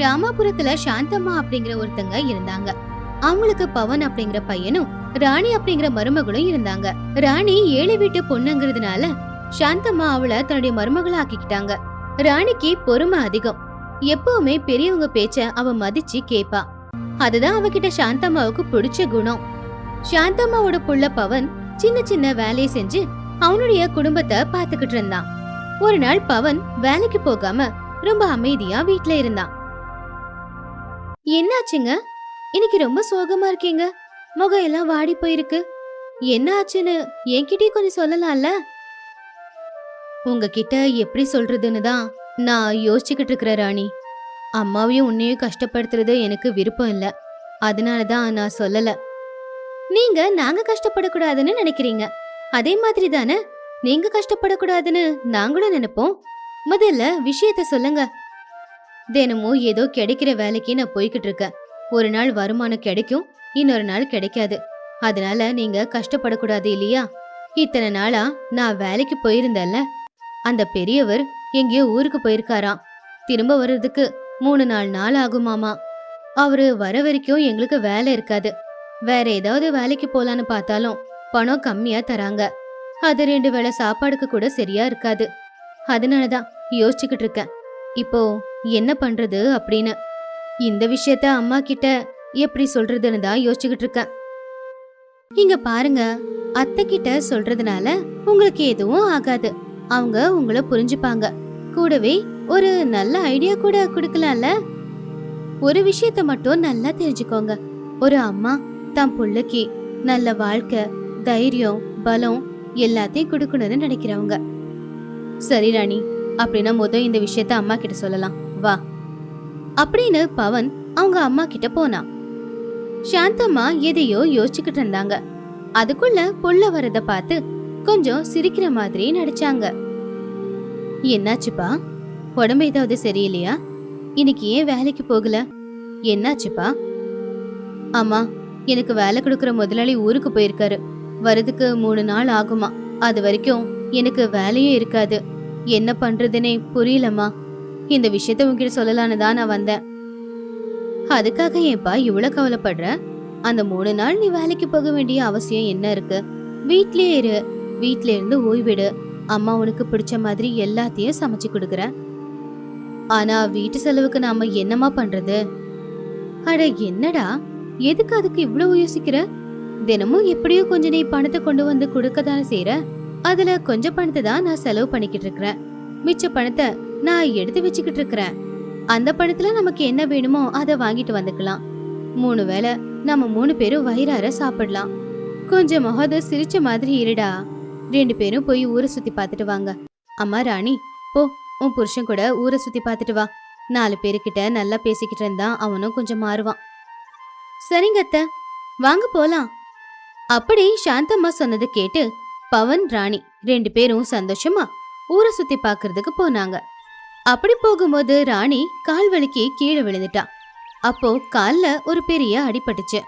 கிராமப்புறத்துல சாந்தம்மா அப்படிங்கிற ஒருத்தங்க இருந்தாங்க. அவங்களுக்கு பவன் அப்படிங்கிற பையனும் ராணி அப்படிங்கிற மருமகளும் இருந்தாங்க. ராணி ஏழை வீட்டு பொண்ணுங்கிறதுனால சாந்தம்மா அவளை தன்னுடைய மருமகளை ஆக்கிக்கிட்டாங்க ராணிக்கு பொறுமை அதிகம். எப்பவுமே பெரியவங்க பேச்ச அவ மதிச்சு கேப்பா. அதுதான் அவகிட்ட சாந்தம்மாவுக்கு பிடிச்ச குணம். சாந்தம்மாவோட புள்ள பவன் சின்ன சின்ன வேலையை செஞ்சு அவனுடைய குடும்பத்தை பாத்துக்கிட்டு இருந்தான். ஒரு நாள் பவன் வேலைக்கு போகாம ரொம்ப அமைதியா வீட்டுல இருந்தான். என்னாச்சுங்க? இன்னைக்கு ரொம்ப சோகமா இருக்கீங்க. முகம் எல்லாம் வாடி போயிருக்கு. என்ன ஆச்சுன்னு என்கிட்டயே கொஞ்சம் சொல்லலாம்ல? உங்ககிட்ட எப்படி சொல்றதுன்னு தான் நான் யோசிச்சுக்கிட்டு இருக்கிற ராணி. அம்மாவையும் உன்னையும் கஷ்டப்படுத்துறது எனக்கு விருப்பம் இல்ல. அதனால தான் நான் சொல்லல. நீங்க நாங்க கஷ்டப்படக்கூடாதுன்னு நினைக்கிறீங்க. அதே மாதிரி தானே? நீங்க கஷ்டப்படக்கூடாதுன்னு நாங்களும் நினைப்போம். முதல்ல விஷயத்த சொல்லுங்க. தினமும் ஏதோ கிடைக்கிற வேலைக்கு நான் போய்கிட்டு இருக்கேன். ஒரு நாள் வருமானம் கிடைக்கும் இன்னொரு நாள் கிடைக்காது. அதனால நீங்க கஷ்டப்படக்கூடாது இல்லையா? இத்தனை நாளா நான் வேலைக்கு போயிருந்தேன்ல. அந்த பெரியவர் எங்கேயோ ஊருக்கு போயிருக்காராம். திரும்ப வர்றதுக்கு மூணு நாலு நாள் ஆகுமாமா அவரு வர வரைக்கும் எங்களுக்கு வேலை இருக்காது. வேற ஏதாவது வேலைக்கு போலான்னு பார்த்தாலும் பணம் கம்மியா தராங்க. அது ரெண்டு வேளை சாப்பாடுக்கு கூட சரியா இருக்காது. அதனாலதான் யோசிச்சுக்கிட்டு இருக்கேன். இப்போ என்ன பண்றது அப்படின்னு. இந்த விஷயத்த அம்மா கிட்ட எப்படி சொல்றதுன்னு தான் யோசிச்சுக்கிட்டு இருக்கேன். இங்க பாருங்க அத்தை கிட்ட சொல்றதுனால உங்களுக்கு எதுவும் ஆகாது. அவங்க உங்களை புரிஞ்சுப்பாங்க. கூடவே ஒரு நல்ல ஐடியா கூட கொடுக்கலாம்ல? ஒரு விஷயத்த மட்டும் நல்லா தெரிஞ்சுக்கோங்க. ஒரு அம்மா தன் புள்ளைக்கு நல்ல வாழ்க்கை தைரியம் பலம் எல்லாத்தையும் கொடுக்கணும்னு நினைக்கிறவங்க. சரி ராணி அப்படின்னா முத இந்த விஷயத்த அம்மா கிட்ட சொல்லலாம். வா. அப்படின்னு பவன் அவங்க அம்மா கிட்ட போனான் சாந்தம்மா எதையோ யோசிச்சுக்கிட்டு இருந்தாங்க. அதுக்குள்ள புள்ள வரத பார்த்து கொஞ்சம் சிரிக்கிற மாதிரி நடிச்சாங்க. என்னாச்சுப்பா? உடம்பு ஏதாவது சரியில்லையா? இன்னைக்கு ஏன் வேலைக்கு போகல? என்னாச்சுப்பா? அம்மா எனக்கு வேலை கொடுக்குற முதலாளி ஊருக்கு போயிருக்காரு. வரதுக்கு மூணு நாள் ஆகுமா. அது வரைக்கும் எனக்கு வேலையே இருக்காது. என்ன பண்றதுனே புரியலம்மா. இந்த விஷயத்த உங்ககிட்ட சொல்லலான்னு தான் நான் வந்தேன். அதுக்காக ஏன்பா இவ்வளவு கவலைப்படுற? அந்த மூணு நாள் நீ வேலைக்கு போக வேண்டிய அவசியம் என்ன இருக்கு? வீட்லயே இரு. வீட்ல இருந்து ஓய்விடு. அம்மா உனக்கு பிடிச்ச மாதிரி எல்லாத்தையும் சமைச்சு கொடுக்குறேன் ஆனா வீட்டு செலவுக்கு நாம என்னமா பண்றது? அட என்னடா? எதுக்கு அதுக்கு இவ்வளவு யோசிக்கிற? தினமும் எப்படியோ கொஞ்சம் நீ பணத்தை கொண்டு வந்து கொடுக்க தானே செய்யற அதுல கொஞ்சம் பணத்தை தான் நான் செலவு பண்ணிக்கிட்டு இருக்கிறேன். மிச்ச பணத்தை நான் எடுத்து வச்சுக்கிட்டு இருக்கிறேன். அந்த பணத்துல நமக்கு என்ன வேணுமோ அதை வாங்கிட்டு வந்துக்கலாம். மூணு வேளை நம்ம மூணு பேரும் வயிறார சாப்பிடலாம். கொஞ்சம் முகத சிரிச்ச மாதிரி இருடா. ரெண்டு பேரும் போய் ஊரை சுத்தி பார்த்துட்டு வாங்க. அம்மா ராணி போ. உன் புருஷன் கூட ஊரை சுத்தி பார்த்துட்டு வா. நாலு பேருக்கிட்ட நல்லா பேசிக்கிட்டு இருந்தா அவனும் கொஞ்சம் மாறுவான். சரிங்க அத்த. வாங்க போலாம். அப்படி சாந்தம்மா சொன்னதை கேட்டு பவன் ராணி ரெண்டு பேரும் சந்தோஷமா ஊரை சுத்தி பாக்குறதுக்கு போனாங்க. அப்படி போகும்போது ராணி கால் வலிக்கு கீழே விழுந்துட்டா. அப்போ கால்ல ஒரு பெரிய அடிபட்டுச்சு.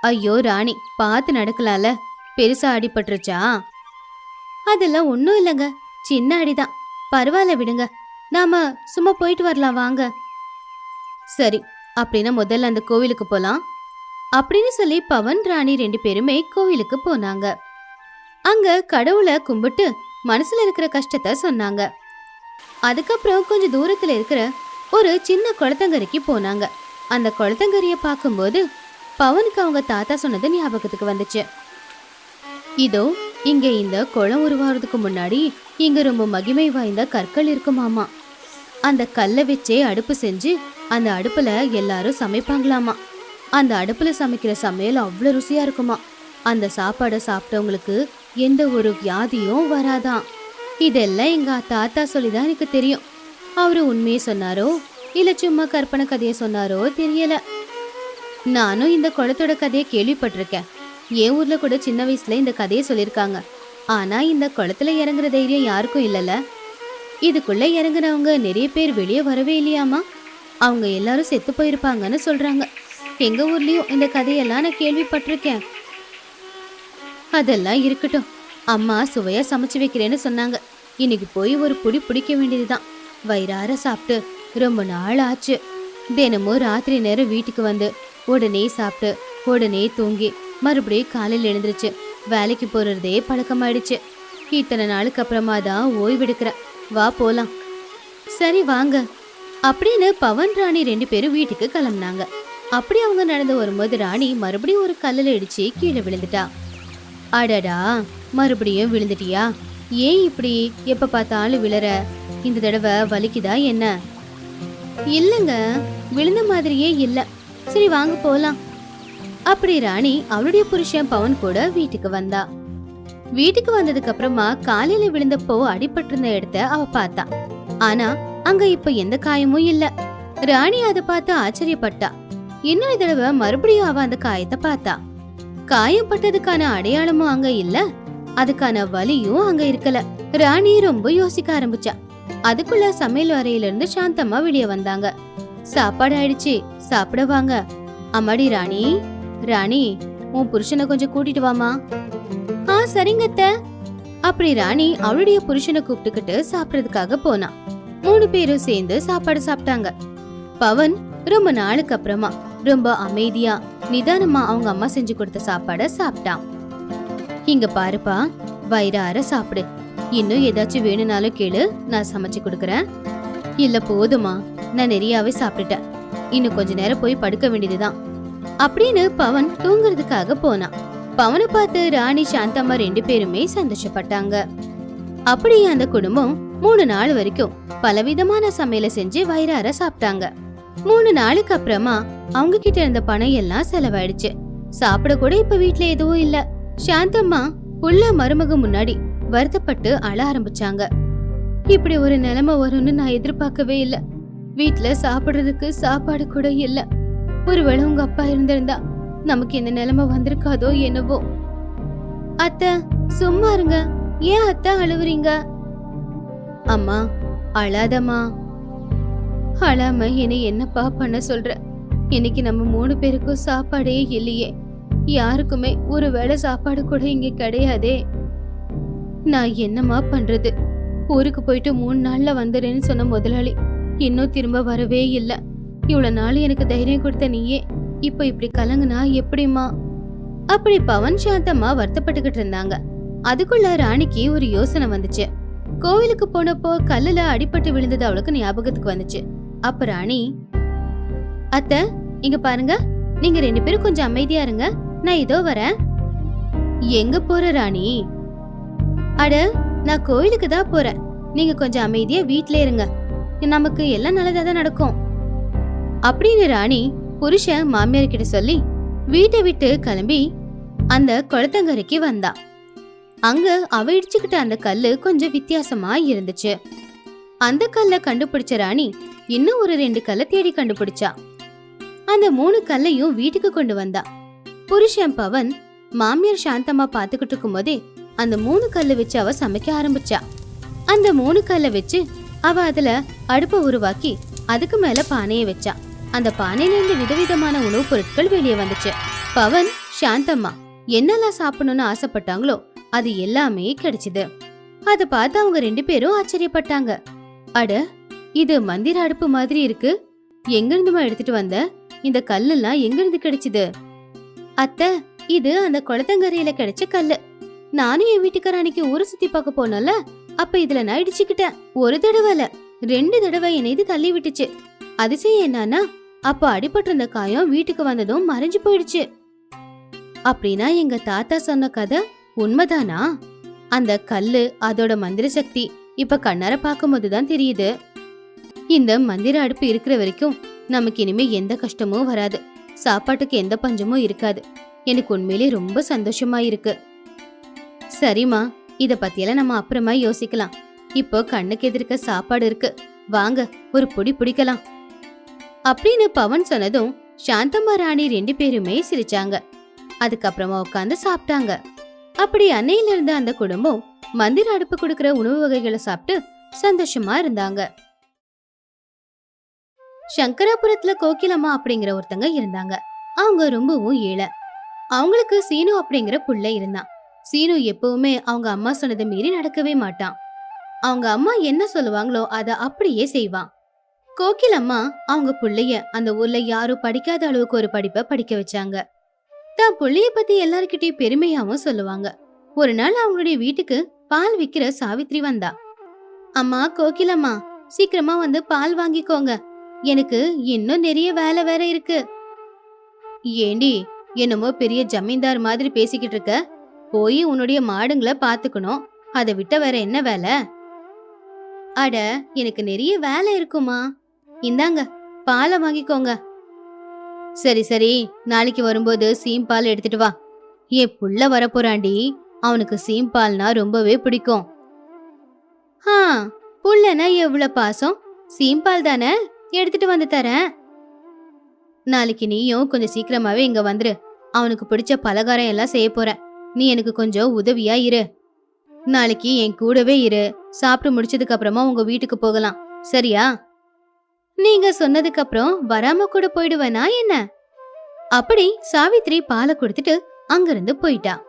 ஐயோ ராணி பார்த்து நடக்கலாம்ல பெருசா அடிபட்டுருச்சா? அதெல்லாம் ஒன்றும் இல்லைங்க. சின்ன அடிதான். பரவாயில்ல விடுங்க. நாம சும்மா போயிட்டு வரலாம் வாங்க. சரி அப்படின்னா முதல்ல அந்த கோவிலுக்கு போலாம். அப்படின்னு சொல்லி பவன் ராணி ரெண்டு பேருமே கோவிலுக்கு போனாங்க. அங்க கடவுளை கும்பிட்டு மனசுல இருக்கிற கஷ்டத்தை சொன்னாங்க. அதுக்கப்புறம் கொஞ்சம் தூரத்துல இருக்கிற ஒரு சின்ன குளத்தங்கரைக்கு போனாங்க. அந்த குளத்தங்கரியை பார்க்கும்போது பவனுக்கு அவங்க தாத்தா சொன்னது ஞாபகத்துக்கு வந்துச்சு. இதோ இங்க இந்த குளம் உருவாகிறதுக்கு முன்னாடி இங்க ரொம்ப மகிமை வாய்ந்த கற்கள் இருக்குமாமா. அந்த கல்லை வச்சே அடுப்பு செஞ்சு அந்த அடுப்புல எல்லாரும் சமைப்பாங்களாமா. அந்த அடுப்புல சமைக்கிற சமையல் அவ்வளோ ருசியா இருக்குமா. அந்த சாப்பாடை சாப்பிட்டவங்களுக்கு எந்த ஒரு வியாதியும் வராதாம். இதெல்லாம் எங்க தாத்தா சொல்லிதான் எனக்கு தெரியும். அவரு உண்மையை சொன்னாரோ இல்ல சும்மா கற்பனை கதையை சொன்னாரோ தெரியல. நானும் இந்த குளத்தோட கதையை கேள்விப்பட்டிருக்கேன். என் ஊர்ல கூட சின்ன வயசுல இந்த கதையை சொல்லியிருக்காங்க. ஆனா இந்த குளத்துல இறங்குற தைரியம் யாருக்கும் இல்லல இதுக்குள்ள இறங்குனவங்க நிறைய பேர் வெளியே வரவே இல்லையாமா? அவங்க எல்லாரும் செத்து போயிருப்பாங்கன்னு சொல்றாங்க. எங்க ஊர்லயும் இந்த கதையெல்லாம் நான் கேள்விப்பட்டிருக்கேன். அதெல்லாம் இருக்கட்டும். அம்மா சுவையா சமைச்சு வைக்கிறேன்னு சொன்னாங்க. இன்னைக்கு போய் ஒரு புடி பிடிக்க வேண்டியதுதான். வயிறார சாப்பிட்டு ரொம்ப நாள் ஆச்சு. தினமும் ராத்திரி நேரம் வீட்டுக்கு வந்து உடனே சாப்பிட்டு உடனே தூங்கி மறுபடியும் காலையில் எழுந்துருச்சு. வேலைக்கு போறதே பழக்கமாயிடுச்சு. இத்தனை நாளுக்கு அப்புறமா தான் ஓய்வெடுக்கிற வா போலாம். சரி வாங்க. அப்படின்னு பவன் ராணி ரெண்டு பேரும் வீட்டுக்கு கிளம்புனாங்க. அப்படி அவங்க நடந்து வரும்போது ராணி மறுபடியும் ஒரு கல்லில் இடிச்சு கீழே விழுந்துட்டா. அடடா! மறுபடியும் விழுந்துட்டியா? ஏன் இப்படி? எப்ப பார்த்தாலும் விழற. இந்த தடவை வலிக்குதா என்ன? இல்லைங்க விழுந்த மாதிரியே இல்லை. சரி வாங்க போலாம். அப்படி ராணி அவளுடைய புருஷன் பவன் கூட வீட்டுக்கு வந்தா. வீட்டுக்கு வந்ததுக்கு அப்புறமா காலையில விழுந்தப்போ அடிபட்டிருந்த இடத்த அவ பார்த்தா. ஆனா அங்க இப்ப எந்த காயமும் இல்ல. ராணி அதை பார்த்து ஆச்சரியப்பட்டா. இன்னொரு தடவை மறுபடியும் அவ அந்த காயத்தை பார்த்தா. காயப்பட்டதுக்கான அடையாளமும் அங்க இல்ல. அதுக்கான வலியும் அங்க இருக்கல. ராணி ரொம்ப யோசிக்க ஆரம்பிச்சா. அதுக்குள்ள சமையல் அறையில இருந்து சாந்தம்மா வெளியே வந்தாங்க. சாப்பாடு ஆயிடுச்சு. சாப்பிட வாங்க. அம்மாடி ராணி. ராணி உன் புருஷனை கொஞ்சம் கூட்டிட்டு வாமா ஆ சரிங்கத்த அப்படி ராணி அவளுடைய புருஷனை கூப்பிட்டுக்கிட்டு சாப்பிடறதுக்காக போனா. மூணு பேரும் சேர்ந்து சாப்பாடு சாப்பிட்டாங்க. பவன் ரொம்ப நாளுக்கு அப்புறமா ரொம்ப அமைதியா நிதானமா அவங்க அம்மா செஞ்சு கொடுத்த சாப்பாட சாப்பிட்டான். இங்க பாருப்பா வயிறார சாப்பிடு. இன்னும் ஏதாச்சும் வேணும்னாலும் கேளு நான் சமைச்சு கொடுக்கறேன். இல்ல போதுமா நான் நிறையாவே சாப்பிட்டுட்டேன். இன்னும் கொஞ்ச நேரம் போய் படுக்க வேண்டியதுதான். அப்படின்னு பவன் தூங்குறதுக்காக போனான். பவனை பார்த்து ராணி சாந்தம்மா ரெண்டு பேருமே சந்தோஷப்பட்டாங்க. அப்படியே அந்த குடும்பம் மூணு நாள் வரைக்கும் பலவிதமான சமையலை செஞ்சு வயிறார சாப்பிட்டாங்க. மூணு நாளுக்கு அப்புறமா அவங்க கிட்ட இருந்த பணம் எல்லாம் செலவாயிடுச்சு. சாப்பிட கூட இப்ப வீட்டுல எதுவும் இல்லை. சாந்தம்மா புள்ள மருமக முன்னாடி வருத்தப்பட்டு அழ ஆரம்பிச்சாங்க. இப்படி ஒரு நிலைமை வரும்னு நான் எதிர்பார்க்கவே இல்ல. வீட்ல சாப்பிடுறதுக்கு சாப்பாடு கூட இல்ல. ஒருவேளை உங்க அப்பா இருந்திருந்தா நமக்கு இந்த நிலைமை வந்திருக்காதோ என்னவோ. அத்தை சும்மா இருங்க. ஏன் அத்தை அழுவுறீங்க? அம்மா அழாதம்மா. அழாம என்னை என்னப்பா பண்ண சொல்ற? இன்னைக்கு நம்ம மூணு பேருக்கும் சாப்பாடே இல்லையே. யாருக்குமே ஒரு வேளை சாப்பாடு கூட இங்க கிடையாதே. நான் என்னம்மா பண்றது? ஊருக்கு போயிட்டு மூணு நாள்ல வந்துடுறேன்னு சொன்ன முதலாளி இன்னும் திரும்ப வரவே இல்லை. இவ்வளவு நாள் எனக்கு தைரியம் கொடுத்த நீயே இப்போ இப்படி கலங்குனா எப்படிம்மா? அப்படி பவன் சாந்தம்மா வருத்தப்பட்டுக்கிட்டு இருந்தாங்க. அதுக்குள்ள ராணிக்கு ஒரு யோசனை வந்துச்சு. கோவிலுக்கு போனப்போ கல்லுல அடிபட்டு விழுந்தது அவளுக்கு ஞாபகத்துக்கு வந்துச்சு. அப்ப ராணி அத்த இங்க பாருங்க. நீங்க ரெண்டு பேரும் கொஞ்சம் அமைதியா இருங்க. நான் இதோ வரேன். எங்க போற ராணி? அட நான் கோயிலுக்கு தான் போறேன். நீங்க கொஞ்சம் அமைதியா வீட்ல இருங்க. நமக்கு எல்லாம் நல்லதா தான் நடக்கும். அப்படின்னு ராணி புருஷன் மாமியார் கிட்ட சொல்லி வீட்டை விட்டு கிளம்பி அந்த குளத்தங்கரைக்கு வந்தா. அங்க அவ இடிச்சுக்கிட்ட அந்த கல்லு கொஞ்சம் வித்தியாசமா இருந்துச்சு. அந்த கல்லை கண்டுபிடிச்ச ராணி இன்னும் ஒரு ரெண்டு கல்லை தேடி கண்டுபிடிச்சா. அந்த மூணு கல்லையும் வீட்டுக்கு கொண்டு வந்தா. புருஷன் பவன் மாமியார் சாந்தமா பாத்துக்கிட்டு இருக்கும்போதே அந்த மூணு கல்லை வச்சு அவ சமைக்க ஆரம்பிச்சா. அந்த மூணு கல்லை வச்சு அவ அதுல அடுப்பை உருவாக்கி அதுக்கு மேல பானையை வச்சா. அந்த பானையில இருந்து விதவிதமான உணவுப் பொருட்கள் வெளியே வந்துச்சு. பவன் சாந்தம்மா என்னெல்லாம் சாப்பிடணும்னு ஆசைப்பட்டாங்களோ அது எல்லாமே கிடைச்சது. அதை பார்த்து அவங்க ரெண்டு பேரும் ஆச்சரியப்பட்டாங்க. அட இது மந்திர அடுப்பு மாதிரி இருக்கு. எங்கிருந்துமா எடுத்துட்டு வந்த? இந்த கல்லெல்லாம் எங்கிருந்து கிடைச்சது? அத்த இது அந்த குளத்தங்கரையில கிடைச்ச கல்லு. நானும் என் வீட்டுக்கார அன்னைக்கு ஊரை சுத்தி பார்க்க போனல அப்ப இதுல நான் இடிச்சுக்கிட்டேன். ஒரு தடவைல ரெண்டு தடவை என்னை இது தள்ளி விட்டுச்சு. அதிசயம் என்னன்னா அப்ப அடிபட்டிருந்த காயம் வீட்டுக்கு வந்ததும் மறைஞ்சு போயிடுச்சு. அப்படின்னா எங்க தாத்தா சொன்ன கதை உண்மைதானா? அந்த கல்லு அதோட மந்திர சக்தி இப்ப கண்ணார பார்க்கும்போது தான் தெரியுது. இந்த மந்திர அடுப்பு இருக்கிற வரைக்கும் நமக்கு இனிமே எந்த கஷ்டமும் வராது. சாப்பாட்டுக்கு எந்த பஞ்சமும் இருக்காது. எனக்கு உண்மையிலே ரொம்ப சந்தோஷமா இருக்கு சரிம்மா இத பத்தியெல்லாம் நம்ம அப்புறமா யோசிக்கலாம். இப்போ கண்ணுக்கு எதிர்க்க சாப்பாடு இருக்கு. வாங்க ஒரு பொடி பிடிக்கலாம். அப்படின்னு பவன் சொன்னதும் சாந்தம்மா ராணி ரெண்டு பேருமே சிரிச்சாங்க. அதுக்கப்புறமா உட்காந்து சாப்பிட்டாங்க. அப்படி அன்னையில இருந்த அந்த குடும்பம் மந்திர அடுப்பு கொடுக்கிற உணவு வகைகளை சாப்பிட்டு சந்தோஷமா இருந்தாங்க. சங்கராபுரத்துல கோகிலம்மா அப்படிங்கிற ஒருத்தங்க இருந்தாங்க. அவங்க ரொம்பவும் ஏழை. அவங்களுக்கு சீனு அப்படிங்கிற புள்ள இருந்தான். சீனு எப்பவுமே அவங்க அம்மா சொன்னதை மீறி நடக்கவே மாட்டான். அவங்க அம்மா என்ன சொல்லுவாங்களோ அத அப்படியே செய்வான். கோகிலம்மா அவங்க புள்ளைய அந்த ஊர்ல யாரும் படிக்காத அளவுக்கு ஒரு படிப்பை படிக்க வச்சாங்க. தான் புள்ளைய பத்தி எல்லார்கிட்டயும் பெருமையாவும் சொல்லுவாங்க. ஒரு நாள் அவங்களுடைய வீட்டுக்கு பால் விக்கிற சாவித்ரி வந்தா. அம்மா கோகிலம்மா சீக்கிரமா வந்து பால் வாங்கிக்கோங்க. எனக்கு இன்னும் நிறைய வேலை வேற இருக்கு. ஏண்டி என்னமோ பெரிய ஜமீன்தார் மாதிரி பேசிக்கிட்டு இருக்க? போய் உன்னுடைய மாடுங்களை பாத்துக்கணும். அதை விட்ட வேற என்ன வேலை? அட எனக்கு நிறைய வேலை இருக்குமா? இந்தாங்க பாலை வாங்கிக்கோங்க. சரி சரி நாளைக்கு வரும்போது சீம் பால் எடுத்துட்டு வா. என் புள்ள வரப்போறாண்டி அவனுக்கு சீம் பால்னா ரொம்பவே பிடிக்கும். ஆ புள்ளனா எவ்வளவு பாசம்? சீம் பால் தானே? எடுத்துட்டு வந்து தரேன். நாளைக்கு நீயும் கொஞ்சம் சீக்கிரமாவே இங்க வந்துரு. அவனுக்கு பிடிச்ச பலகாரம் எல்லாம் செய்ய போற. நீ எனக்கு கொஞ்சம் உதவியா இரு. நாளைக்கு என் கூடவே இரு. சாப்பிட்டு முடிச்சதுக்கு அப்புறமா உங்க வீட்டுக்கு போகலாம். சரியா? நீங்க சொன்னதுக்கு அப்புறம் வராம கூட போயிடுவேனா என்ன? அப்படி சாவித்ரி பாலை கொடுத்துட்டு அங்கிருந்து போயிட்டா.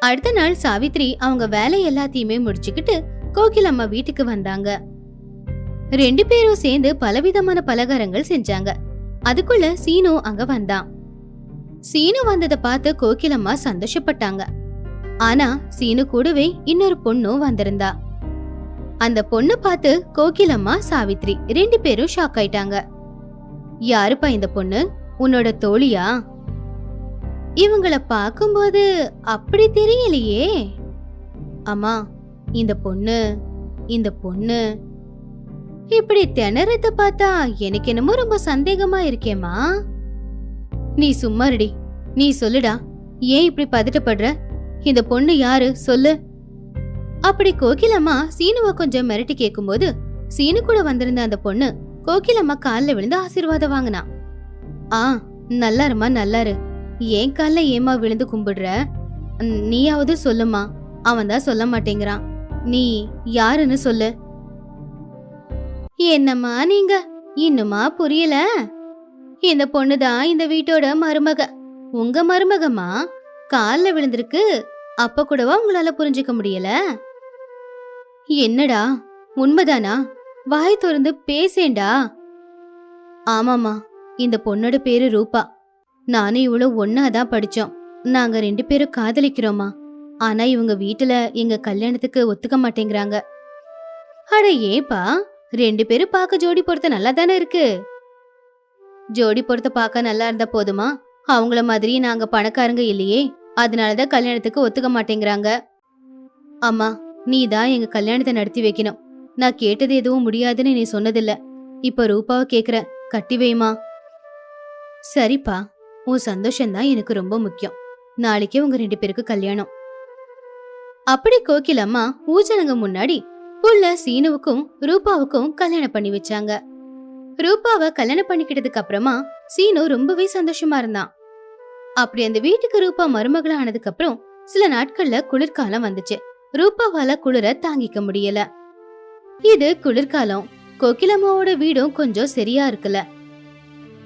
அடுத்த நாள் சாவித்ரி அவங்க வேலை எல்லாத்தையுமே முடிச்சுக்கிட்டு கோகில் அம்மா வீட்டுக்கு வந்தாங்க. ரெண்டு பேரும் சேர்ந்து பலவிதமான பலகாரங்கள் செஞ்சாங்க. அதுக்குள்ள சீனு அங்க வந்தான். சீனு வந்ததை பார்த்து கோகிலம்மா சந்தோஷப்பட்டாங்க. ஆனா சீனு கூடவே இன்னொரு பொண்ணும் வந்திருந்தா. அந்த பொண்ணு பார்த்து கோகிலம்மா சாவித்ரி ரெண்டு பேரும் ஷாக் ஆயிட்டாங்க. யாருப்பா இந்த பொண்ணு? உன்னோட தோழியா? இவங்கள பார்க்கும்போது அப்படி தெரியலையே. அம்மா இந்த பொண்ணு இந்த பொண்ணு இப்படி திணறத பார்த்தா எனக்கு என்னமோ ரொம்ப சந்தேகமா இருக்கேம்மா. நீ சும்மா நீ சொல்லுடா. ஏன் இப்படி பதட்டப்படுற? இந்த பொண்ணு யாரு? சொல்லு. அப்படி கோகிலம்மா சீனுவ கொஞ்சம் மிரட்டி கேக்கும்போது சீனு கூட வந்திருந்த அந்த பொண்ணு கோகிலம்மா கால்ல விழுந்து ஆசீர்வாதம் வாங்கினா. ஆ நல்லாருமா நல்லாரு. ஏன் கால்ல ஏமா விழுந்து கும்பிடுற? நீயாவது சொல்லுமா அவன் தான் சொல்ல மாட்டேங்கிறான். நீ யாருன்னு சொல்லு. என்னம்மா நீங்க? இன்னுமா புரியல? இந்த பொண்ணுதான் இந்த வீட்டோட மருமக. உங்க மருமகமா கால்ல விழுந்திருக்கு. அப்ப கூடவா உங்களால புரிஞ்சுக்க முடியல? என்னடா? உண்மைதானா? வாய் திறந்து பேசேண்டா ஆமாமா இந்த பொண்ணோட பேரு ரூபா. நானும் இவ்வளவு ஒன்னாதான் படிச்சோம். நாங்க ரெண்டு பேரும் காதலிக்கிறோமா ஆனா இவங்க வீட்டுல எங்க கல்யாணத்துக்கு ஒத்துக்க மாட்டேங்கிறாங்க. அட ஏப்பா. ரெண்டு பேரும் பார்க்க ஜோடி பொருத்த நல்லா தானே இருக்கு? ஜோடி பொருத்த பார்க்க நல்லா இருந்தா போதுமா? அவங்கள மாதிரி நாங்க பணக்காரங்க இல்லையே. அதனாலதான் கல்யாணத்துக்கு ஒத்துக்க மாட்டேங்கிறாங்க. அம்மா நீ தான் எங்க கல்யாணத்தை நடத்தி வைக்கணும். நான் கேட்டது எதுவும் முடியாதுன்னு நீ சொன்னதில்ல. இப்ப ரூபாவை கேக்குற கட்டி வைமா. சரிப்பா. உன் சந்தோஷம்தான் எனக்கு ரொம்ப முக்கியம். நாளைக்கே உங்க ரெண்டு பேருக்கு கல்யாணம். அப்படி கோகிலம்மா ஊஜனங்க முன்னாடி உள்ள சீனுவுக்கும் ரூபாவுக்கும் கல்யாணம் பண்ணி வச்சாங்க. ரூபாவை கல்யாணம் பண்ணிக்கிட்டதுக்கு அப்புறமா சீனு ரொம்பவே சந்தோஷமா இருந்தான். அப்படி அந்த வீட்டுக்கு ரூபா மருமகளா ஆனதுக்கு அப்புறம் சில நாட்கள்ல குளிர்காலம் வந்துச்சு. ரூபாவால குளிர தாங்கிக்க முடியல. இது குளிர்காலம். கோகிலம்மாவோட வீடும் கொஞ்சம் சரியா இருக்குல்ல.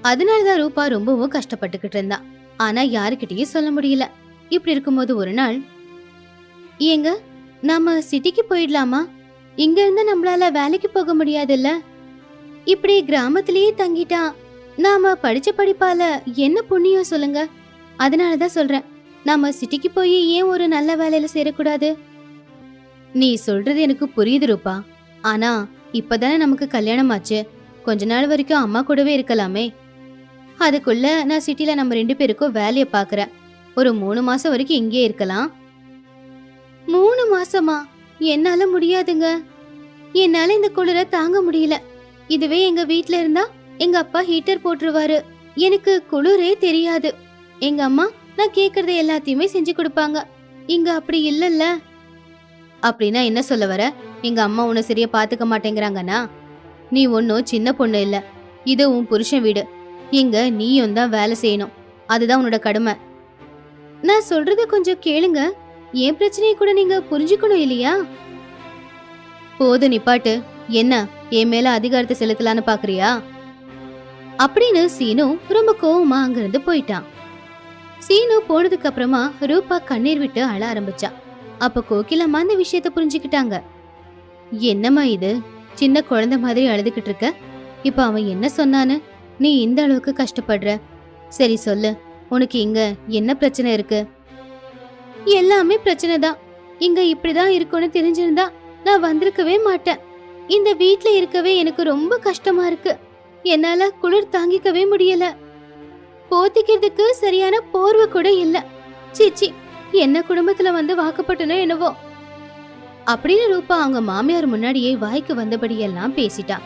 அதனாலதான் ரூபா ரொம்பவும் கஷ்டப்பட்டுக்கிட்டு இருந்தா ஆனா யாருக்கிட்டயும் சொல்ல முடியல. இப்படி இருக்கும்போது ஒரு நாள் ஏங்க நாம சிட்டிக்கு போயிடலாமா? இங்க இருந்து நம்மளால வேலைக்கு போக முடியாதுல்ல? இப்படி கிராமத்திலேயே தங்கிட்டா நாம படிச்ச படிப்பால என்ன புண்ணியம் சொல்லுங்க? அதனாலதான் சொல்றேன். நாம சிட்டிக்கு போய் ஏன் ஒரு நல்ல வேலையில சேரக்கூடாது? நீ சொல்றது எனக்கு புரியுது ரூபா. ஆனா இப்பதானே நமக்கு கல்யாணம் ஆச்சு கொஞ்ச நாள் வரைக்கும் அம்மா கூடவே இருக்கலாமே. அதுக்குள்ள நான் சிட்டில நம்ம ரெண்டு பேருக்கும் வேலையை பாக்குறேன். ஒரு மூணு மாசம் வரைக்கும் இங்கே இருக்கலாம். மூணு மாசமா? என்னால முடியாதுங்க. என்னால இந்த குளிர தாங்க முடியல. இதுவே எங்க வீட்ல இருந்தா எங்க அப்பா ஹீட்டர் போட்டுருவாரு. எனக்கு குளிரே தெரியாது. எங்க அம்மா நான் கேக்குறத எல்லாத்தையுமே செஞ்சு கொடுப்பாங்க. இங்க அப்படி இல்லல்ல. அப்படின்னா என்ன சொல்ல வர? எங்க அம்மா உன்னை சரியா பாத்துக்க மாட்டேங்கிறாங்கன்னா நீ ஒன்னும் சின்ன பொண்ணு இல்ல. இது உன் புருஷன் வீடு. இங்க நீயும் தான் வேலை செய்யணும். அதுதான் உன்னோட கடமை. நான் சொல்றத கொஞ்சம் கேளுங்க. என் பிரச்சனையை கூட நீங்க புரிஞ்சுக்கணும் இல்லையா? போது நிப்பாட்டு. என்ன என் மேல அதிகாரத்தை செலுத்தலான்னு பாக்குறியா? அப்படின்னு சீனு ரொம்ப கோவமா அங்கிருந்து போயிட்டான். சீனு போனதுக்கு அப்புறமா ரூபா கண்ணீர் விட்டு அழ ஆரம்பிச்சா. அப்ப கோகிலம்மா அந்த விஷயத்த புரிஞ்சுக்கிட்டாங்க. என்னம்மா இது? சின்ன குழந்தை மாதிரி அழுதுகிட்டு இருக்க. இப்ப அவன் என்ன சொன்னான்னு? நீ இந்த அளவுக்கு கஷ்டப்படுற. சரி சொல்லு. உனக்கு இங்க என்ன பிரச்சனை இருக்கு? எல்லாமே பிரச்சனை தான். இங்க இப்படிதான் இருக்கும்னு தெரிஞ்சிருந்தா நான் வந்திருக்கவே மாட்டேன். இந்த வீட்ல இருக்கவே எனக்கு ரொம்ப கஷ்டமா இருக்கு. என்னால குளிர் தாங்கிக்கவே முடியல. போத்திக்கிறதுக்கு சரியான போர்வை கூட இல்ல. சீச்சி என்ன குடும்பத்துல வந்து வாக்கப்பட்டனோ என்னவோ. அப்படின்னு ரூபா அவங்க மாமியார் முன்னாடியே வாய்க்கு வந்தபடி எல்லாம் பேசிட்டா.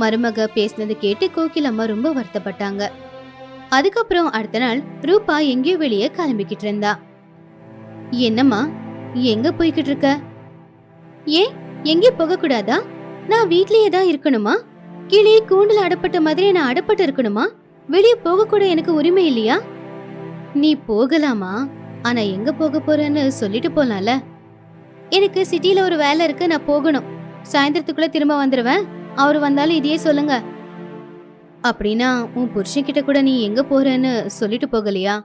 மருமக பேசினது கேட்டு கோகில் அம்மா ரொம்ப வருத்தப்பட்டாங்க. அதுக்கப்புறம் அடுத்த நாள் ரூபா எங்கேயோ வெளியே கிளம்பிக்கிட்டு இருந்தா. என்னம்மா எங்க போய்கிட்டு இருக்க? ஏன் எங்கேயும் போக கூடாதா நான் வீட்லயே தான் இருக்கணுமா? கிளி கூண்டில் அடப்பட்ட மாதிரி நான் அடப்பட்டு இருக்கணுமா? வெளியே போக கூட எனக்கு உரிமை இல்லையா? நீ போகலாமா? ஆனா எங்க போக போறேன்னு சொல்லிட்டு போலாம்ல. எனக்கு சிட்டில ஒரு வேலை இருக்கு நான் போகணும். சாயந்தரத்துக்குள்ள திரும்ப வந்துருவேன். அவர் வந்தாலும் இதையே சொல்லுங்க. அப்படின்னா உன் புருஷன் கிட்ட கூட நீ எங்க போறேன்னு சொல்லிட்டு போகலையா?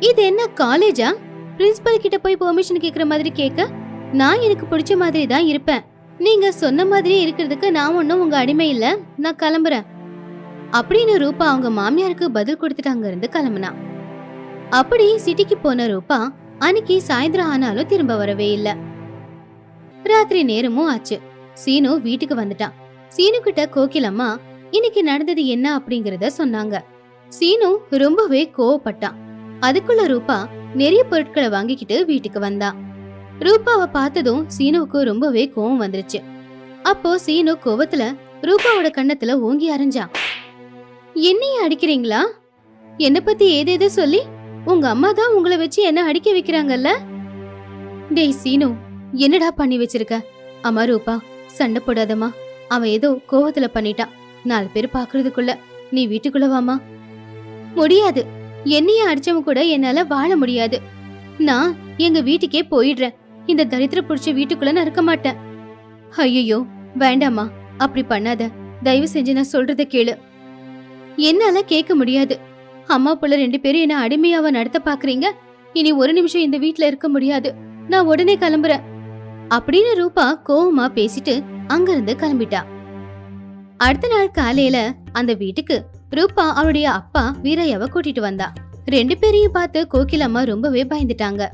இது என்ன காலேஜா பிரின்சிபல் கிட்ட போய் பெர்மிஷன் கேக்குற மாதிரி கேட்க நான் எனக்கு பிடிச்ச மாதிரி தான் இருப்பேன். நீங்க சொன்ன மாதிரி இருக்கிறதுக்கு நான் ஒன்னும் உங்க அடிமை இல்ல. நான் கிளம்புறேன். அப்படின்னு ரூபா அவங்க மாமியாருக்கு பதில் கொடுத்துட்டு அங்க இருந்து கிளம்புனா. அப்படி சிட்டிக்கு போன ரூபா அன்னைக்கு சாயந்தரம் ஆனாலும் திரும்ப வரவே இல்ல. ராத்திரி நேரமும் ஆச்சு. சீனு வீட்டுக்கு வந்துட்டான் சீனு கிட்ட கோகிலம்மா இன்னைக்கு நடந்தது என்ன அப்படிங்கறத சொன்னாங்க. சீனு ரொம்பவே கோவப்பட்டான் அதுக்குள்ள ரூபா நிறைய பொருட்களை வாங்கிக்கிட்டு வீட்டுக்கு வந்தா. ரூபாவை பார்த்ததும் சீனுவுக்கு ரொம்பவே கோவம் வந்துருச்சு. அப்போ சீனு கோவத்துல ரூபாவோட கண்ணத்துல ஓங்கி அரைஞ்சான் என்னைய அடிக்கிறீங்களா? என்ன பத்தி ஏதேதோ சொல்லி உங்க அம்மா தான் உங்களை வச்சு என்ன அடிக்க வைக்கிறாங்கல்ல? டேய் சீனு என்னடா பண்ணி வச்சிருக்க? அம்மா ரூபா சண்டை போடாதம்மா. அவன் ஏதோ கோவத்துல பண்ணிட்டான் நாலு பேர் பாக்குறதுக்குள்ள நீ வீட்டுக்குள்ள வாமா முடியாது. என்னைய அடிச்சவன் கூட என்னால வாழ முடியாது. நான் எங்க வீட்டுக்கே போயிடுறேன். இந்த தரித்திர புடிச்ச வீட்டுக்குள்ள நான் இருக்க மாட்டேன். ஐயோ வேண்டாமா அப்படி பண்ணாத. தயவு செஞ்சு நான் சொல்றத கேளு. என்னால கேட்க முடியாது. அம்மா புள்ள ரெண்டு பேரும் என்ன அடிமையாவ நடத்த பாக்குறீங்க? இனி ஒரு நிமிஷம் இந்த வீட்ல இருக்க முடியாது. நான் உடனே கிளம்புறேன். அப்படின்னு ரூபா கோவமா பேசிட்டு அங்கிருந்து கிளம்பிட்டா. அடுத்த நாள் காலையில அந்த வீட்டுக்கு ரூபா அவருடைய அப்பா வீரையாவை கூட்டிட்டு வந்தா. ரெண்டு பேரையும் பார்த்து கோகிலம்மா ரொம்பவே பயந்துட்டாங்க.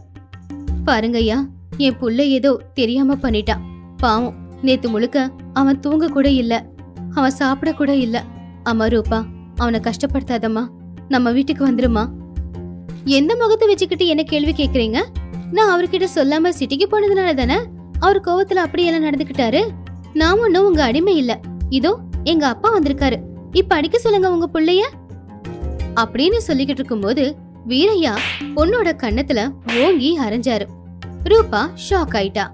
பாருங்கய்யா என் புள்ள ஏதோ தெரியாம பண்ணிட்டான் பாவம் நேத்து முழுக்க அவன் தூங்க கூட இல்ல. அவன் சாப்பிட கூட இல்ல. அம்மா ரூபா அவனை கஷ்டப்படுத்தாதம்மா. நம்ம வீட்டுக்கு வந்துருமா? எந்த முகத்தை வச்சுக்கிட்டு என்ன கேள்வி கேக்குறீங்க? நான் அவர்கிட்ட சொல்லாம சிட்டிக்கு போனதுனால தானே அவர் கோவத்துல அப்படியெல்லாம் நடந்துக்கிட்டாரு. நான் ஒன்னும் உங்க அடிமை இல்ல. இதோ எங்க அப்பா வந்திருக்காரு. இப்ப அடிக்க சொல்லுங்க உங்க புள்ளைய. அப்படின்னு சொல்லிக்கிட்டு இருக்கும்போது வீரையா பொண்ணோட கண்ணத்துல ஓங்கி அரைஞ்சாரு. ரூபா ஷாக் ஆயிட்டா.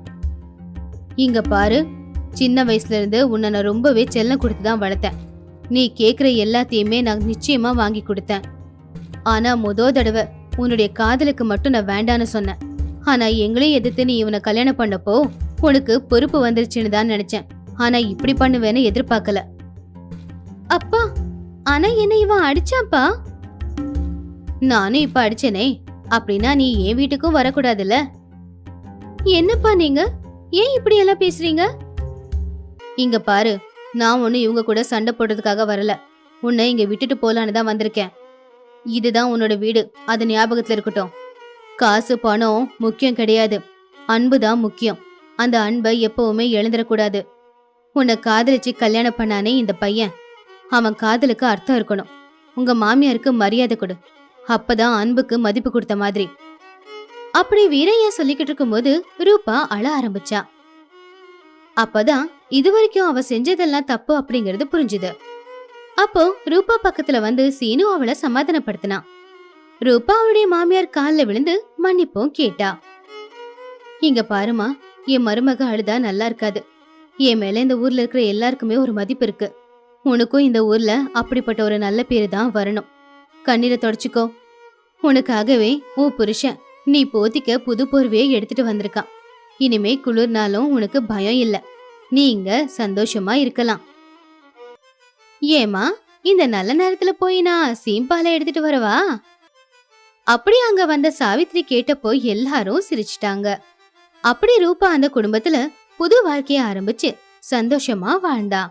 இங்க பாரு சின்ன வயசுல இருந்து உன்னை நான் ரொம்பவே செல்லம் கொடுத்து தான் வளர்த்தேன். நீ கேக்குற எல்லாத்தையுமே நான் நிச்சயமா வாங்கி கொடுத்தேன். ஆனா முத தடவை உன்னுடைய காதலுக்கு மட்டும் நான் வேண்டான்னு சொன்னேன். ஆனா எங்களையும் எதிர்த்து நீ இவனை கல்யாணம் பண்ணப்போ உனக்கு பொறுப்பு வந்துருச்சுன்னு தான் நினைச்சேன். ஆனா இப்படி பண்ணுவேன்னு எதிர்பார்க்கல. அப்பா ஆனா என்ன இவன் அடிச்சாப்பா? நானும் இப்ப அடிச்சனே அப்படின்னா நீ என் வீட்டுக்கும் வரக்கூடாதுல்ல? என்னப்பா நீங்க? ஏன் இப்படி எல்லாம் பேசுறீங்க? இங்க பாரு நான் ஒண்ணு இவங்க கூட சண்டை போடுறதுக்காக வரல. உன்னை இங்க விட்டுட்டு போலான்னு தான் வந்திருக்கேன். இதுதான் உன்னோட வீடு அது ஞாபகத்துல இருக்கட்டும். காசு பணம் முக்கியம் கிடையாது. அன்பு தான் முக்கியம். அந்த அன்பை எப்பவுமே இழந்துடக்கூடாது உன்னை காதலிச்சு கல்யாணம் பண்ணானே இந்த பையன். அவன் காதலுக்கு அர்த்தம் இருக்கணும். உங்க மாமியாருக்கு மரியாதை கொடு. அப்பதான் அன்புக்கு மதிப்பு கொடுத்த மாதிரி. அப்படி வீரையா சொல்லிக்கிட்டு இருக்கும்போது ரூபா அழ ஆரம்பிச்சா. அப்பதான் இதுவரைக்கும் அவ செஞ்சதெல்லாம் தப்பு அப்படிங்கறது புரிஞ்சுது. அப்போ ரூபா பக்கத்துல வந்து சீனு அவளை சமாதானப்படுத்தினா. ரூபா அவளுடைய மாமியார் கால்ல விழுந்து மன்னிப்பும் கேட்டா. இங்க பாருமா என் மருமக அழுதா நல்லா இருக்காது. என் மேல இந்த ஊர்ல இருக்கிற எல்லாருக்குமே ஒரு மதிப்பு இருக்கு. உனக்கும் இந்த ஊர்ல அப்படிப்பட்ட ஒரு நல்ல பேரு தான் வரணும். கண்ணீரை தொடச்சிக்கோ. உனக்காகவே உன் புருஷன் நீ போத்திக்க புது போர்வையை எடுத்துட்டு வந்திருக்கான். இனிமே குளிர்னாலும் உனக்கு பயம் இல்ல. நீ இங்க சந்தோஷமா இருக்கலாம். ஏமா இந்த நல்ல நேரத்துல போய் நான் சீம்பாலை எடுத்துட்டு வரவா? அப்படி அங்க வந்த சாவித்ரி கேட்டப்போ எல்லாரும் சிரிச்சிட்டாங்க. அப்படி ரூபா அந்த குடும்பத்துல புது வாழ்க்கைய ஆரம்பிச்சு சந்தோஷமா வாழ்ந்தா.